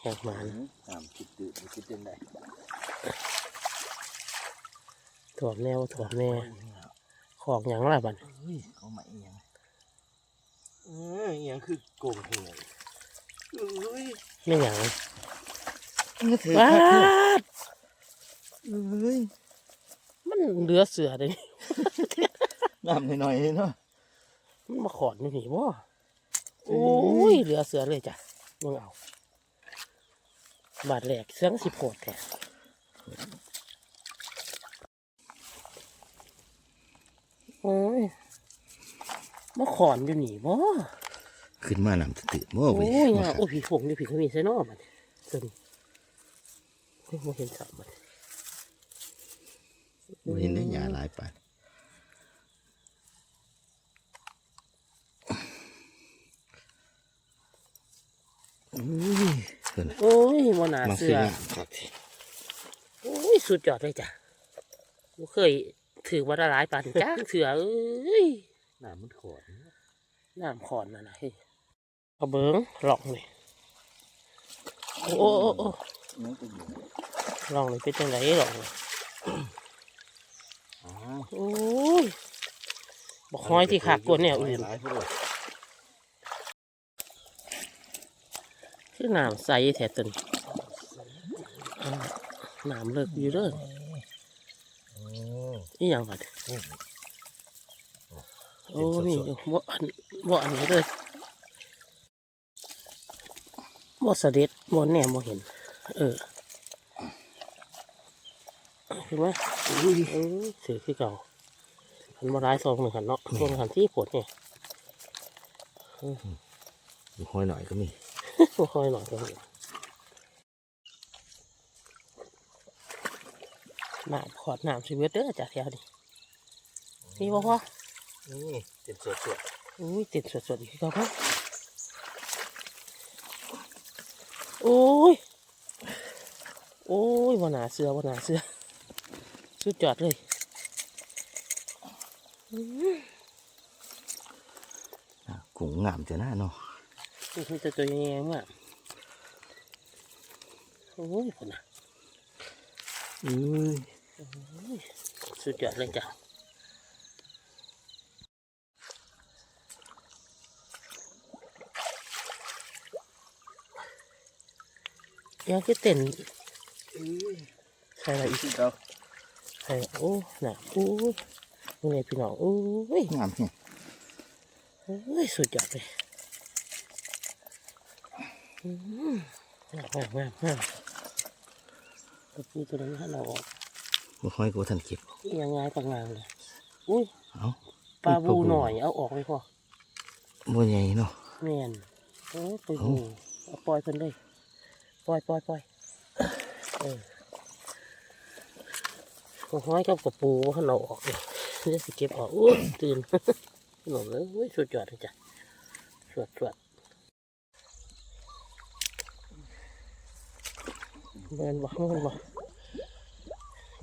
แหกหมานตามคิดตื่นคิดเต้นได้ถ่วมแนวถ่วมแน่ของหยังล่ะบัดเฮ้ยเขาใหม่ยังเออยังคือโกงหัวเอ้ยไม่หยังถือว้าคักเถอะดเอ้ยมันเหลือเสือเลยนี่น้ำหน่อยๆเนาะมันมาขอนอยู่นี่บ่โอ้ยเหลือเสือเลยจ้ะมึงเอา บาดแหลกเสียงสิโพดแท้โอ้ยมาขอนอยู่นี่บ่ขึ้นมาน้ำตื่นเมื่อโอ้เว้ยยงาโอ้ยผีผงนี่ผีขมิ้นใส่นอมันตัวนี้เฮ้ยบ่เห็นสับมันบ่เห็นได้หยาหลายปาน ยเพิ่นน่ะโอ้ยบ่น่ามาเสืซื้ออน้ำครับโอ้ยสุดยอดเลยจ้ะบ่เคยถือว่าละลายปานนี้จ้าเสือเอ้ยน้ำมันขอดน้ำขอนน่ะนะเฮ้ยเอาเบิ้งลองเลยโอ้โอ้โอ้นั่นก็อยู่ลองเลยเป็นจังไดลองเลยอ๋อโอ้ยบอกห้อยที่ขากกวนเนี่ยอื่น หลายพุ่นเลย คือน้ำใสแท้ตนอ่าน้ำเลิกอยู่เด้อโอ้นี่ยังบัดโอ้นี่บ่อันบ่อันนี้เลยบ่เสด็จบ่แหนมบ่เห็น เออเห็นไหมอุ้ยเออถือคือเก่ามันมาร้ายซองหนึ่งหันเนาะซองหันที่ปวดเนี่ยดูห้อยหน่อยก็มี ค่อยหน่อยก็เห็นน้ำขอดน้ำชีวิตเด้อจากแถวนี้นี่บ่พ่อนี่เป็นสดอุ้ยติดสดๆอีกแล้วพ่อโอ้ย โอ้ยบนหนาเสือบนหนาเสือสุดจอดเลยๆอะกุ้งงามจะน่าเนาะ นี่คือตัวตัวยังไงมั่งโอ้ยคนน่ะอุ้ยสุดยอดเลยจ้ะยังคือเต้นใส่อะไรอีกที่เราใส่โอ้น่ะโอ้ยนี่ไงพี่น้องโอ้ยงามแฮะโอ้ยสุดยอดเลย อืมงามงามงามงามตัวปูตัวนั้นให้เราออกบ่ห้อยกูทันเก็บยังไงปางงางเลยอุ้ยเอ้าปลาบูหน่อยเอาออกเลยพ่อบ่ใหญ่เนาะแม่นโอ้ยปลาบูเอาปล่อยเพิ่นเลยปล่อยปล่อยปล่อยเออหัวห้อยกับกระปูว่าเราออกเลยเดี๋ยวสิเก็บออกอุ้ยตื่นหนุ่มเลยอุ้ยสุดยอดเลยจ้ะสวดสวด เดินบ่เดินบ่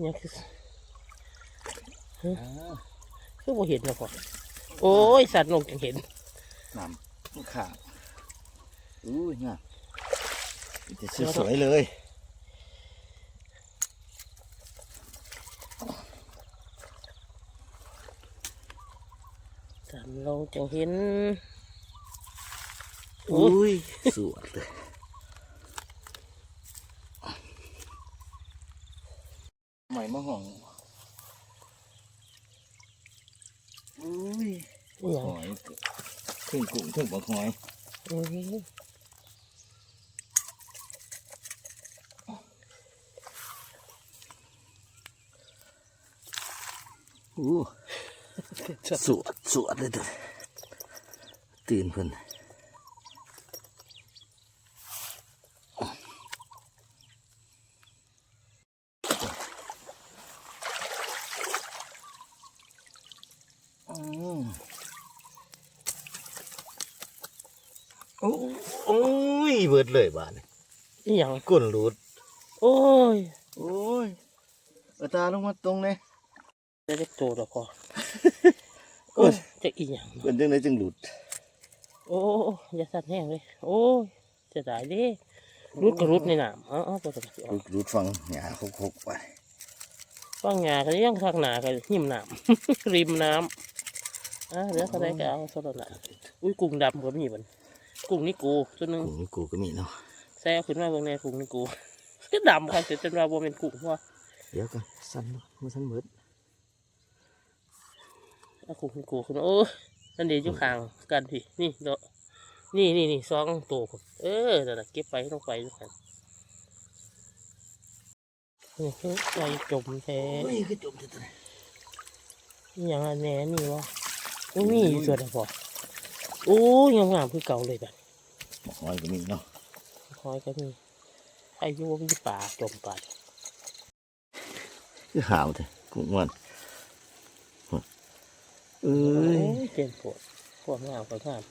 ยังคือคือบ่เห็นนะพ่อโอ้ย สัตว์ลงจังเห็นน้ำขาดอุ้ยงามจะสวยๆเลยสัตว์ลงจังเห็น อุ้ย สวยเลย หม่มะห่องอุ้ยอหย่างหอยถึงกุ้งถึงบักหอยอืมอู้สวดสวดเลยเด้อตื่นเพิ่นอืมโอ้โอ้ยเบิดเลยบ้านอหย่างก้นรูดโอ้ยโอ้ยเอาตาลงมาตรงเลยจะได้โตแล้วพอโอ้ยจะอีหยังเป็นจังไดจึงหลุด โอ้ยอย่าสั่นแห้งเลย โอ้ยจะได้เด้รุดก็รุดในน้ำอ๋ออ๋อปกติรูดรูดฟังหยาคกๆไปฟังงาก็ยังทางหนาก็หิมน้ำ ริมน้ำอะเดี๋ยวเขาได้ก็เอาสดละอุ้ยกุ้งดำก็มีมัน กุ้งนี่กูตัวหนึงกูนี่กูก็มีเนาะแซ่ขึ้นมาเบางแน่กุ้งนี่กูก็ดำค่ะแต่จนว่าบ่เป็นกุ้งว่าเดี๋ยวกันสั้นเนาะมันสั้นเหมือนเอากุ้งนี่กูขึ้นมาโอ้ยนั่นเดี๋ยวอยู่ข้างกันพี่นี่เดาะนี่นี่นี่สองตัวผมเออนั่นน่ะเก็บไปลงไปด้วยกันนี่คือใจจมแท้เฮ้ยคือจมตัวนี่ยังอันแหน่นี่วะโอ้ยมีอยู่ส่วนไหนพอ โอ้ยงามงามๆคือเก่าเลยแบบหมอกหอยก็มีเนาะคอยก็มีไอ้ยูมีป่าจมป่าคือหาวเถอะกุ้งมันเอ้เอ้ยยเจ็บปวดปวดงามก็งาม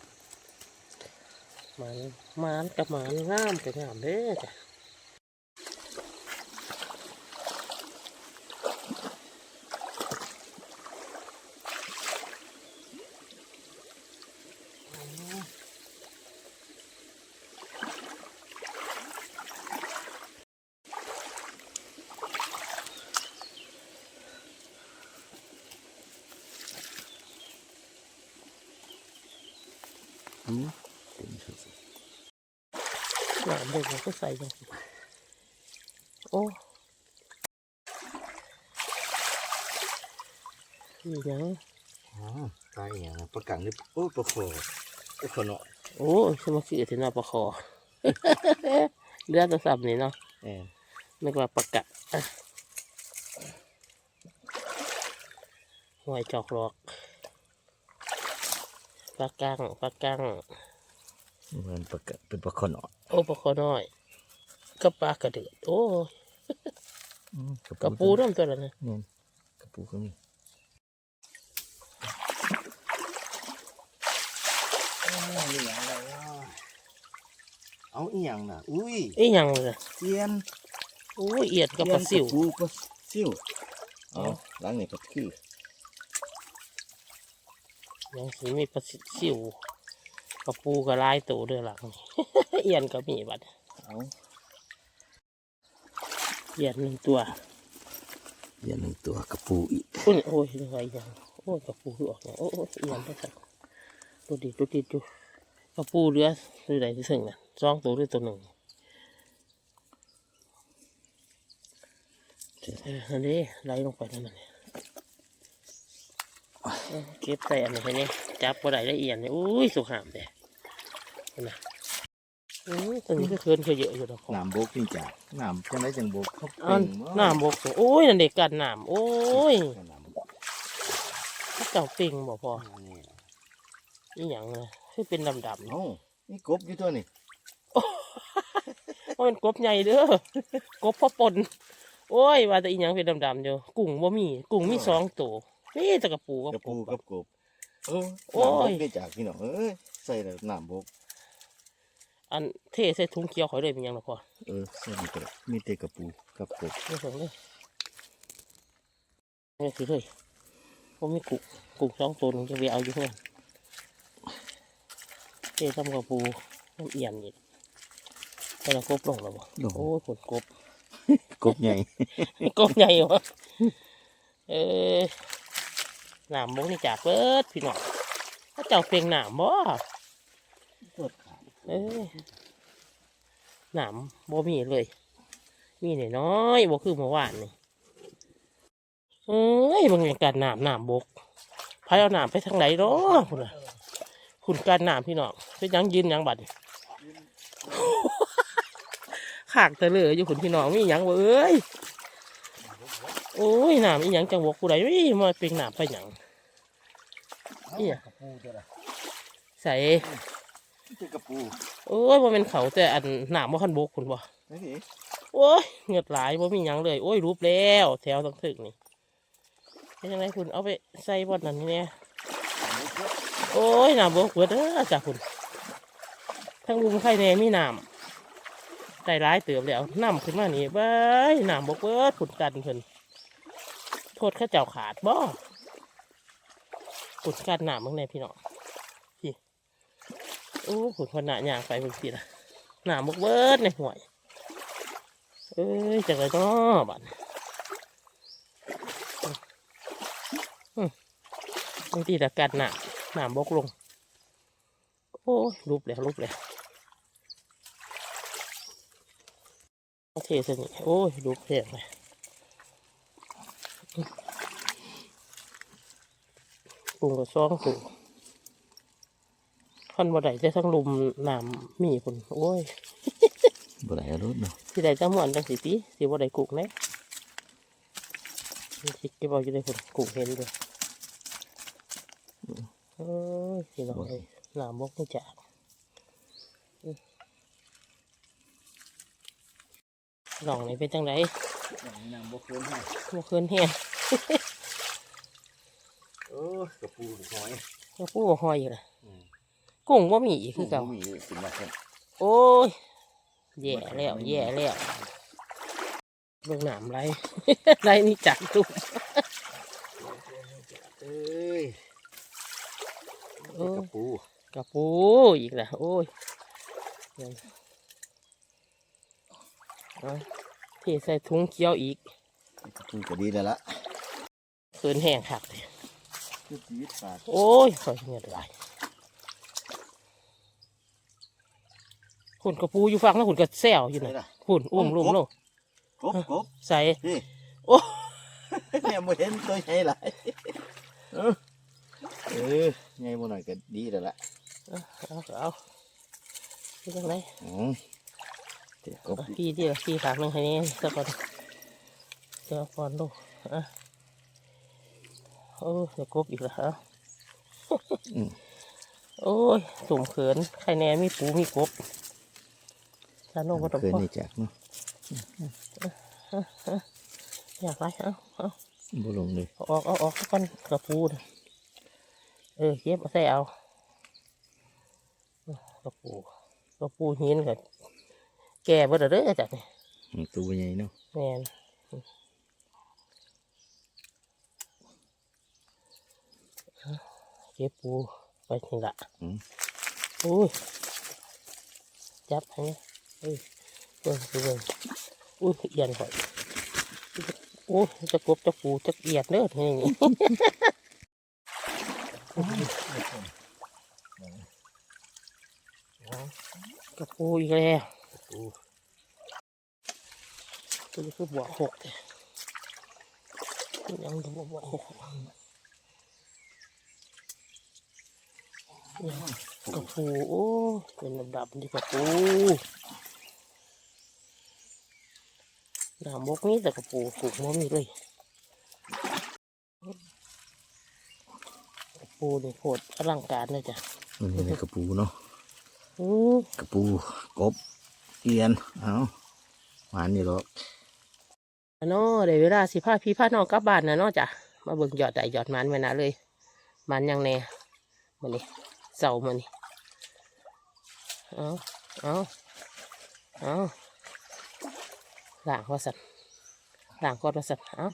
มันมันกับมันงามก็งามเด้อจ้ะ อืมเต็มสุดงามเลยผมก็ใส่จังสิโอ้ยยังอ๋อตายอย่างนะประกังนี่โอ้ประโคประโคเนาะโอ้ยสมาชิกที่น่าประคอเลือดตัวสับนี่เนาะแอนนึกว่าประกะอะหวยจอกหลอก ปลากังปลากังมันประกังเป็นประโคเนาะโอ้ปลาคอน้อยก็ปลากระเดือดโอ้ยอืมกระปูน้ำตัวละนะเนี่ยกระปูก็มีเอาอีหยังน่ะอุ้ยไอ้หยังเลยเซียนโอ้ยเอียดกับปลาซิวปูปลาซิวเอาหล้างนี่ก็คือ ยังสีมีปลาซิวกระปูกระลายตัวเด้อหลังเอียนก็มีบัดเอาเอียนหนึ่งตัวอย่าหนึ่งตัวกระปูอีกโอ้ยโอ้ยเหนื่อยยังโอ้ยกระปูคือออกเนี่ยโอ้ยโอ้ยเอียนไปสักตัวดีตัวดีดูกระปูเรือตัวใดที่สึ่งน่ะสองตัวหรือตัวหนึ่งเอออันนี้ไหลลงไปนั่นน่ะ เนี่ยเอาเก็บใส่อันนี้ให้นี่จับบ่ได้ละเอียดเนี่ยอุ้ยสุขหามเด้เห็นไหมอุ้ยตัวนี้ก็เคินเคยเยอะอยู่ดอกของน้ำบกนี่จ้ะน้ำจังไรจังบกเขาอันน้ำบกโอ้ยนั่นเด็กกันน้ำโอ้ยน้ำบกเขาเจ้าปิงบ่พออันนี้นี่หยังเลยคือเป็นดำๆเนาะเอ้านี่กบอยู่ตัวนี่ว่าเป็นกบใหญ่เด้อกบพ่อปนโอ้ยว่าแต่อีหยังเป็นดำๆอยู่กุ้งบ่มีกุ้งมีสองตัว นี่แตะกระปูกกัระบปูปูกับกบเออโอ้ยน้ำบกได้จากพี่น้องเอ้ยใส่แล้วน้ำบกอันเทใส่ถุงเขียวข่อยเลยเป็นหยังล่ะพ่อเออใส่นี่ก็ได้มีแต่กระปูกับกบนี่ส่งเลยนี่สิเลยผมมีกุ้งกุ้งสองตัวหนึงจะไปเอาอยู่เพื่อนเททำกระปูน้ำเอียนอีกแต่ละกบลงแล้วบ่ลงโอ้ยผลกบกบใหญ่กบใหญ่วะเออ หนามบกนี่จากเบิดพี่น้องถ้าเจ้าเปลียงหนามบ่เปิดขาเออหนามบ่มีเลย มีหน่อยน้อยบ่คือเมื่อวานนี่เอ้ยบางอย่างการหนามหนามบกพายเอาหนามไปทางไหนเนาะคุณน่ะคุณการหนามพี่น้องเป็นยังยืนยังบัดขากตะเลยอยู่คุณพี่น้องมีหยังบ่เอ้ยโอ้ยหนามอีหยังจังบกกูได้ไม่มาเป็นหนามไปหยัง นี่อะกระปูตัวละใส่นี่คือกระปูโอ้ยบ่เป็นเขาแต่อันหนามบ่คันบกคุณบ่นี่สิโอ้ยเหงือดหลายบ่มีหยังเลย โอ้ยรูปแล้ว แถวตั้งถึกนี่เป็นยังไงคุณเอาไปใส่บ่อนนั้นนี่เนี่ยโอ้ยหนามบกเบิดเด้อจ้ะคุณทั้งลุมไข่แน่มีหนามได้ร้ายเติบแล้วน้ำขึ้นมานี่เบ้ยหนามบกเบิดขุดกันเพิ่นโทษเข้าเจ้าขาดบ่ ขุดกันหนามเมื่อไงพี่น้องพี่โอ้ขุดคนหนาย่างไปเพิ่นสิล่ะหนามบกเบิร์ดในห่วยเอ้ยจังไรเนาะบัดบางทีแต่กัดหนาหนามบกลง โอ้ยรูปแล้วรูปแล้วโอเคสนี่โอ้ยรูปแพงเลย ปรุงกับซองปรุงพันบ่ได้แต่ทั้งลุมหนามมีคนโอ้ยบ่ได้เอารถเนาะสิได้จังหวนจังสิติสิบ่ได้กุกแน่สิเก็บเอาอยู่ได้คนกุกเห็นเลยโอ้ยสิน้องเอ้ยหนามบกไม่จากอื้อหน่องนี่เป็นจังไดน้ำบ่เคินให้บ่คืนแห้งโอ้ย กระปูหอยยังปูบ่หอยอยู่ล่ะกุ้งบ่มีอีกคือเก่ามีสิมาเพิ่นโอ้ยแย่แล้วแย่แล้วเบิ่งหนามไรไรนี่จักตุ้มเอ้ยโอ้ยกระปูกระปูอีกแล้วโอ้ยเดี๋ยวเอาเทใส่ถุงเขียวอีกกระปูก็ดีแล้วล่ะเขินแห้งคักเลย คือชีวิตปากโอ้ยคอยเงียบไหลายคุณกระปูอยู่ฟังแล้วคุณก็แซวอยู่ไหนนะล่ะคุณอุ้มลุงลงกบกบใส่นี่โอ้แม่บ่เห็นตัวใหญ่หลายเออเออใหญ่บ่หน่อยก็ดีแล้วล่ะเอาเอาเอาเป็นยังไงอืมเดี๋ยวกบพี่ที่ละพี่ขางหนึ่งให้นี่สักก่อนเดี๋ยวก่อนลูกอะ โอ้ยเดี๋ยวกบอีกแล้วเอาอืมโอ้ยสุ่มเขินใครแน่มีปูมีกบจานลงก็ต้องเคยพอนี่จักเนาะอยากไรเอาเอาบ่ลงเลยเอาออกเอาออกก่อนกระปูน่ะเออเก็บมาใส่เอากระปูกระปูหินกับแก่เบิดแล้วเด้อจักนี่อืมตัวใหญ่เนาะแม่น ก็บปูไปนี่ละอืมโอ้ยจับให้เอ้ยเบิ่งเบิ่งอุ้ยเอียนข่อยโอ้ยจะกบจะปูจะเอียดเด้อทีนี้กระปูอีกแล้วปูตัวนี้คือบวกหกเลยยังจะบวกหก กระปูโอ้เป็นดำๆนี่กระปูหนามบกนี้แต่กระปูกุกมันมีเลยกระปูนี่โคตรอลังการเลยจ้ะมันนี่กระปูเนาะอือกระปูกบเอียนเอาหวานอยู่หรอกอันเนาะเดี๋ยวเวลาสิพาพี่พาน้องกลับบ้านนะเนาะจ้ะมาเบิ่งยอดใดยอดมันไว้นะเลย มันยังแน่มันนี่ เสามันนี่เอาเอาเอาล่างว่าสัตว์ล่างก่อนว่าสัตว์เอา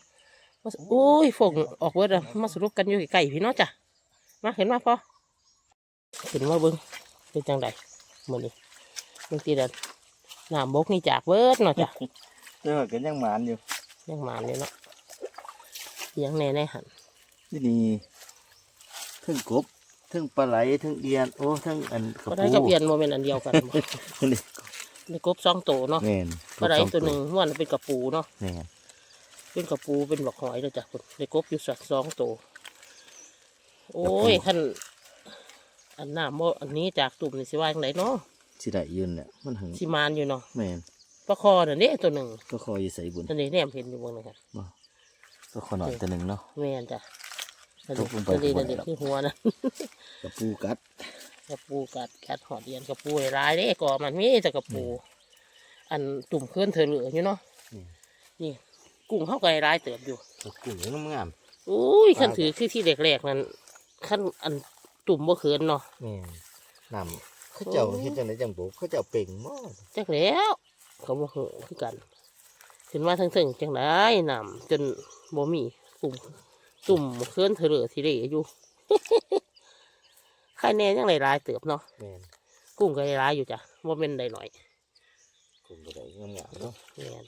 ว่าสัตว์อุ้ยฝงออกเวิร์ดอะมาสรุปกันอยู่ไก่พี่เนาะจ้ะมาเห็นมาพอเห็นมาเบิ่งเป็นจังไดมันนี่บางทีเดินน้ำบกนี่จากเวิร์ดเนาะจ้ะเจ้าก็ยังหวานอยู่ยังมาเลยเนาะยังแน่แน่หันนี่นี่ทั้งกบ ทั้งปลาไหลทั้งเอียนโอ้ทั้งอันกระก็ปูได้กับเอียนโมเมนอันเดียวกันบ่นี่ในกบสองตัวเนาะแม่นก็ได้ตัวหนึ่งม้วนเป็นกระปูเนาะแม่นเป็นกระปูเป็นบักหอยเลยจ้ะคุณในกบอยู่สักสองตัวโอ้ยขันอันน้ำโมอันนี้จากตุ่มนี่สิว่าอย่างไรเนาะสิได้ยืนเนี่ยมันถึงสิมานอยู่เนาะแม่นปลาคอน่ะนี่ตัวหนึ่งก็คอยใส่บุญอันนี้แนมเห็นอยู่บนนะครับก็ขอหน่อยตัวหนึ่งเนาะแม่นจ้ะ อันตนี้กลงไปอันนี้ข้าอังนบนนี้ครับคือหัวนะกระปูกัดกระปูกัดกัดหอดเอียนกระปูหลายๆเด้ก่อมันมีแต่กระปู อันตุ่มเคลื่อนเธอเหลืออยู่เนาะอืมนี่ กุ้งเข้าไก่ร้ายเติบอยู่กระปูน้ำงามอุ้ยปลาขั้นถือคือที่แรกๆนั้นขั้นอันตุ่มบ่เขินเนาะแม่นน้ำเขาเจ้าเฮ็ดจังไดจังบุเขาเจ้าเป่งหม้อจักแล้ว เขาบ่เขินคือกัน ขึ้นมาทั้งๆจังได้นำจนบ่มีตุ่ม ตุ่มเคลื่อนเธอเหลือที่เหลืออยู่ใครแน่ยังไรร้ายเติบเนาะแม่นกุ้งก็ร้ายอยู่จ้ะบ่เป็นได้หน่อยกุ้งตัวใดงามๆเนาะแม่น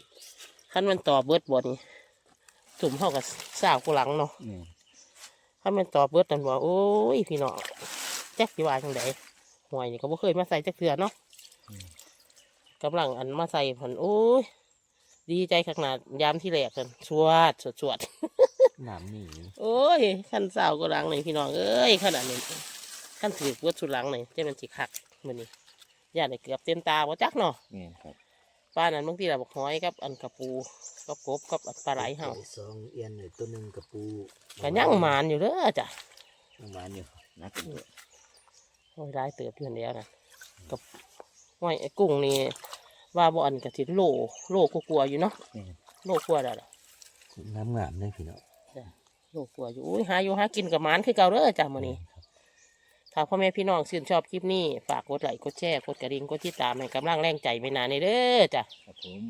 คันมันต่อเบิดบ่นี่ถุ่มเฮากับสาวกูหลังเนาะนี่คันมันต่อเบิดนั่นว่าโอ้ยพี่น้องจักสิว่าจังไดหวยนี่ก็บ่เคยมาใส่จักเทื่อเนาะกำลังอันมาใส่เพิ่นโอ้ยดีใจขนาดยามที่แรกกันสวดสวดสวด น้ำนี่โอ้ยคันสาวกูหลังนี่พี่น้องเอ้ยขนาดนี้คันถือเบิดสุดหลังนี่จะเป็นสิคักมื้อนี้ย่านได้เกือบเต็มตาบ่จักเนาะนี่ครับป้านั้นบางทีเราบอกหอยกับอันกระปูกับกบกับอันปลาไหลเห่าสองเอียนหนึ่งตัวหนึ่งกับปูก็ยังหมานอยู่เด้อจ้ะยังหมานอยู่นักหอยได้เติบอยู่อันเดียวนะกับหอยไอ้กุ้งนี่ว่าบ่อันกะทิโลโลกกลัวๆอยู่เนาะนี่โลกลัวได้ล่ะน้ำงามเลยพี่น้องโลกลัวอยู่อุ้ยหาอยู่หากินกับหมานคือเก่าเด้อจ้ะมื้อนี้ถ้าพ่อแม่พี่น้องชื่นชอบคลิปนี้ ฝากกดไลค์กดแชร์กดกระดิ่งกดติดตามให้กำลังแรงใจไม่นานเด้อจ้ะครับผม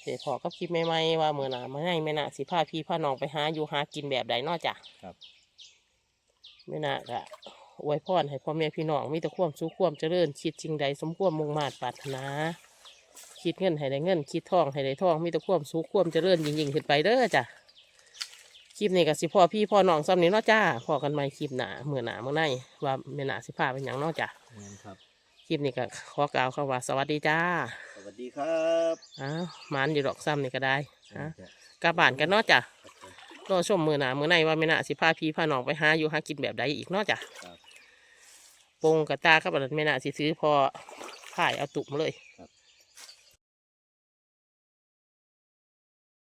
เสียพอกับคลิปใหม่ๆว่ามื้อหน้ามื้อไหนแม่น่ะสิพาพี่พาน้องไปหาอยู่หากินแบบใดเนาะจ้ะครับไม่น่าก็อวยพรให้พ่อแม่พี่น้องมีแต่ความสุขความเจริญคิดจริงใดสมความมุ่งมาตรปรารถนา คิดเงินให้ได้เงิน คิดทองให้ได้ทองมีแต่ความสุขความเจริญยิ่งๆขึ้นไปเด้อจ้ะ คลิปนี้ก็สิพ่อพี่พ่อน้องซ้ำนี้เนาะจ้าพอกันใหม่คลิปหนาเมื่อหนาเมื่อไหนว่าแม่หนาสิพาเป็นอย่างเนาะจ้ะนี่ครับคลิปนี้ก็ขอกล่าวคำว่าสวัสดีจ้า สวัสดีครับอ้าวหมันอยู่ดอกซ้ำนี่ก็ได้ฮะกลับบ้านกันเนาะจ้ะรอชมมือหนามือในว่าแม่หนาสิพาพี่พาน้องไปหาอยู่หากินแบบใดอีกเนาะจ้ะครับปงกับตากับอันนั้นแม่น่าสิซื้อพอผ่ายเอาตุ่มเลยครับ